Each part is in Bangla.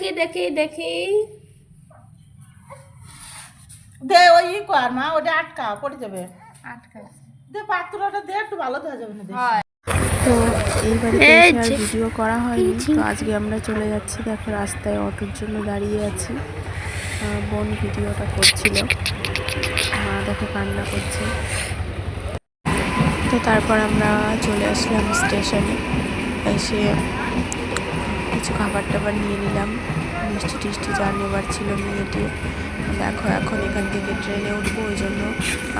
দেখি দেখি দেখি। দে ওই কর মা ওটা আটকা পড়ে যাবে। আটকা। দে পাত্রটা দে একটু ভালো দেওয়া যাবে না। হয়। তো এই বাড়িতে ভিডিও করা হয়নি তো আজকে আমরা চলে যাচ্ছি দেখো রাস্তায় অটোর জন্য দাঁড়িয়ে আছি। বোন ভিডিওটা করছিল। মা দেখো কান্না করছে। তো তারপর আমরা চলে আসলাম স্টেশনে এসে কিছু খাবার টাবার নিয়ে নিলাম। মিষ্টি টিষ্টি যা নেবার ছিল নিয়ে টিয়ে দেখো এখন এখান থেকে ট্রেনে উঠবো ওই জন্য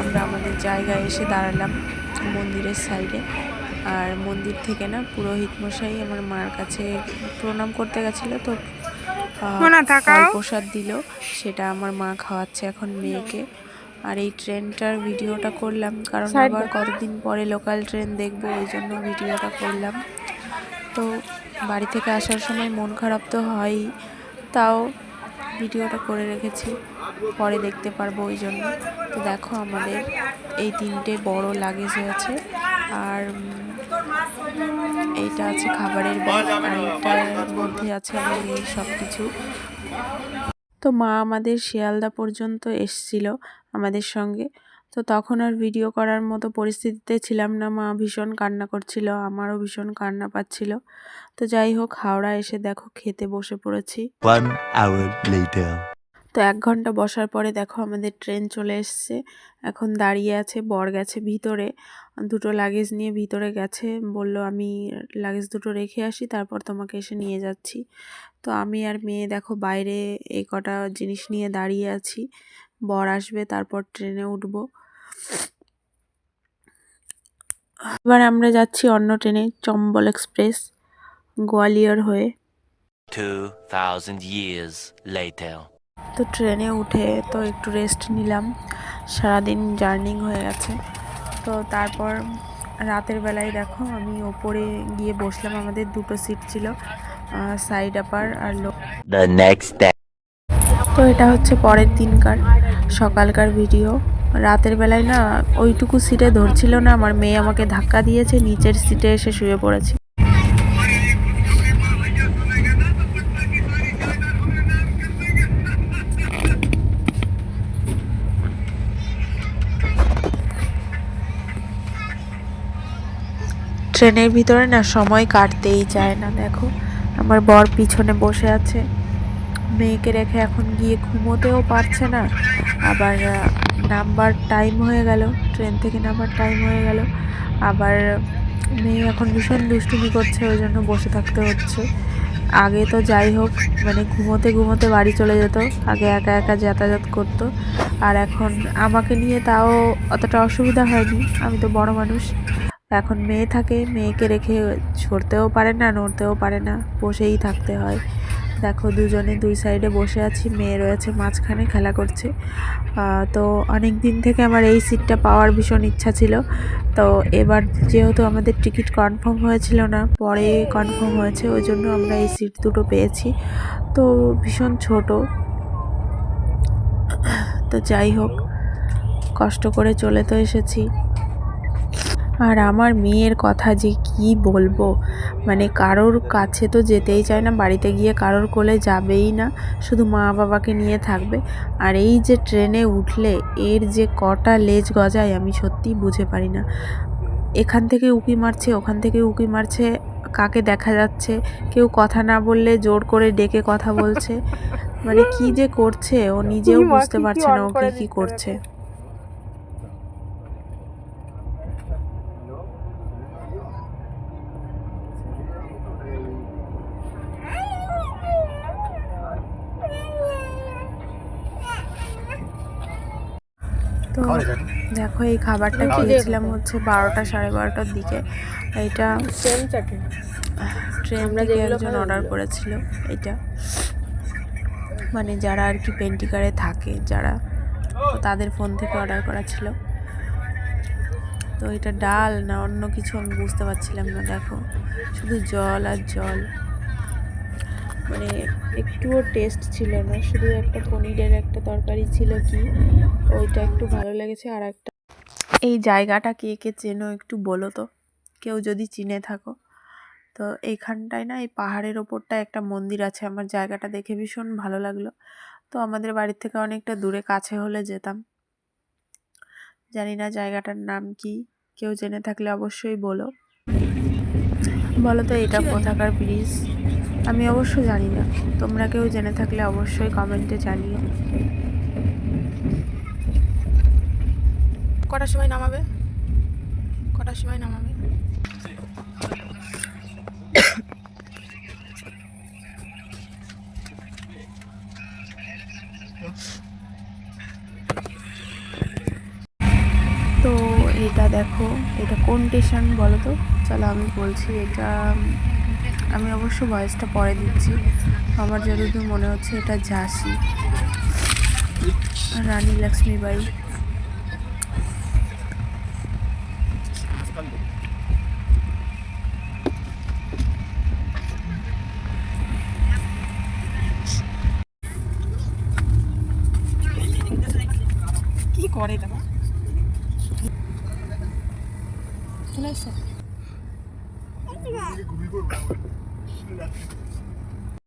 আমরা আমাদের জায়গায় এসে দাঁড়ালাম মন্দিরের সাইডে। আর মন্দির থেকে না পুরোহিত মশাই আমার মার কাছে প্রণাম করতে গেছিল তো প্রসাদ দিল সেটা আমার মা খাওয়াচ্ছে এখন মেয়েকে। আর এই ট্রেনটার ভিডিওটা করলাম কারণ আবার কতদিন পরে লোকাল ট্রেন দেখব ওই জন্য ভিডিওটা করলাম। তো বাড়ি থেকে আসার সময় মন খারাপ তো হয়ই, তাও ভিডিওটা করে রেখেছি। পরে দেখতে পারব ওই জন্য। তো দেখো আমাদের এই তিনটে বড় লাগেজ হয়েছে আর এইটা আছে খাবারের ব্যাগ আর এইটার মধ্যে আছে সব কিছু তো মা আমাদের শিয়ালদা পর্যন্ত এসছিল আমাদের সঙ্গে। তো তখন আর ভিডিও করার মতো পরিস্থিতিতে ছিলাম না মা ভীষণ কান্না করছিল আমারও ভীষণ কান্না পাচ্ছিল। তো যাই হোক হাওড়া এসে দেখো খেতে বসে পড়েছি। One hour later. তো এক ঘণ্টা বসার পরে দেখো আমাদের ট্রেন চলে এসছে। এখন দাঁড়িয়ে আছে বর গেছে ভিতরে। দুটো লাগেজ নিয়ে ভিতরে গেছে বলল আমি লাগেজ দুটো রেখে আসি তারপর তোমাকে এসে নিয়ে যাচ্ছি। তো আমি আর মেয়ে দেখো বাইরে এই কটা জিনিস নিয়ে দাঁড়িয়ে আছি। বর আসবে তারপর ট্রেনে উঠব। এবার আমরা যাচ্ছি অন্য ট্রেনে চম্বল এক্সপ্রেস গোয়ালিয়র হয়ে। 2000 years later. তো ট্রেনে উঠে তো একটু রেস্ট নিলাম। সারাদিন জার্নিং হয়ে গেছে। তো তারপর রাতের বেলায় দেখো আমি ওপরে গিয়ে বসলাম আমাদের দুটো সিট ছিল সাইড আপার আর লো তো এটা হচ্ছে পরের দিনকার সকালকার ভিডিও রাতের বেলায় না ওইটুকু সিটে ধরছিল না, আমার মেয়ে আমাকে ধাক্কা দিয়েছে, নিচের সিটে এসে শুয়ে পড়েছে। ট্রেনের ভিতরে না সময় কাটতেই চায় না, দেখো। আমার বর পিছনে বসে আছে। মেয়েকে রেখে এখন গিয়ে ঘুমোতেও পারছে না। আবার নামবার টাইম হয়ে গেল ট্রেন থেকে নামার টাইম হয়ে গেল। আবার মেয়ে এখন ভীষণ দুষ্টুমি করছে, ওই জন্য বসে থাকতে হচ্ছে। আগে তো যাই হোক মানে ঘুমোতে ঘুমোতে বাড়ি চলে যেত, আগে একা একা যাতায়াত করতো। আর এখন আমাকে নিয়ে তাও অতটা অসুবিধা হয়নি, আমি তো বড় মানুষ। এখন মেয়ে থাকে, মেয়েকে রেখে ছড়তেও পারে না, নড়তেও পারে না, বসেই থাকতে হয়। দেখো, দুজনে দুই সাইডে বসে আছি, মেয়ে রয়েছে মাঝখানে, খেলা করছে। তো অনেক দিন থেকে আমার এই সিটটা পাওয়ার ভীষণ ইচ্ছা ছিল। তো এবার যেহেতু আমাদের টিকিট কনফার্ম হয়েছিল না, পরে কনফার্ম হয়েছে, ওই জন্য আমরা এই সিট দুটো পেয়েছি। তো ভীষণ ছোট। তো যাই হোক, কষ্ট করে চলে তো এসেছি। আর আমার মেয়ের কথা যে কি বলব? মানে কারোর কাছে তো যেতেই চায় না বাড়িতে গিয়ে কারোর কোলে যাবেই না শুধু মা বাবাকে নিয়ে থাকবে। আর এই যে ট্রেনে উঠলে এর যে কটা লেজ গজায় আমি সত্যিই বুঝে পারি না। এখান থেকে উকি মারছে ওখান থেকে উকি মারছে কাকে দেখা যাচ্ছে কেউ কথা না বললে জোর করে ডেকে কথা বলছে। মানে কি যে করছে ও নিজেও বুঝতে পারছে না ও কি কি করছে। তো দেখো এই খাবারটা খেয়েছিলাম হচ্ছে বারোটা সাড়ে বারোটার দিকে। এইটা সেম ট্রেন থেকে একজন অর্ডার করেছিল এটা মানে যারা আর কি পেন্টিকারে থাকে যারা তাদের ফোন থেকে অর্ডার করা ছিল। তো এটা ডাল না অন্য কিছু আমি বুঝতে পারছিলাম না দেখো। শুধু জল আর জল। মানে একটুও টেস্ট ছিল না। শুধু একটা পনিরের একটা তরকারি ছিল কি ওইটা একটু ভালো লেগেছে আর একটা। এই জায়গাটা কে কে চেনো একটু বলো তো। কেউ যদি চিনে থাকো। তো এইখানটায় না এই পাহাড়ের ওপরটায় একটা মন্দির আছে। আমার জায়গাটা দেখে ভীষণ ভালো লাগল। তো আমাদের বাড়ির থেকে অনেকটা দূরে কাছে হলে যেতাম। জানি না জায়গাটার নাম কি। কেউ জেনে থাকলে অবশ্যই বলো। বলো তো এটা কোথাকার ব্রিজ আমি অবশ্য জানি না। তোমরা কেউ জেনে থাকলে অবশ্যই কমেন্টে জানিও কটার সময় নামাবে? কটার সময় নামাবে? তো এটা দেখো এটা কোন স্টেশন বলো তো? চলো আমি বলছি এটা আমি অবশ্য ভয়েসটা পরে দিচ্ছি। আমার যতদূর মনে হচ্ছে এটা ঝাঁসি। রানী লক্ষ্মীবাই কি করে এটা? চলে Nigga, we were around. Shit,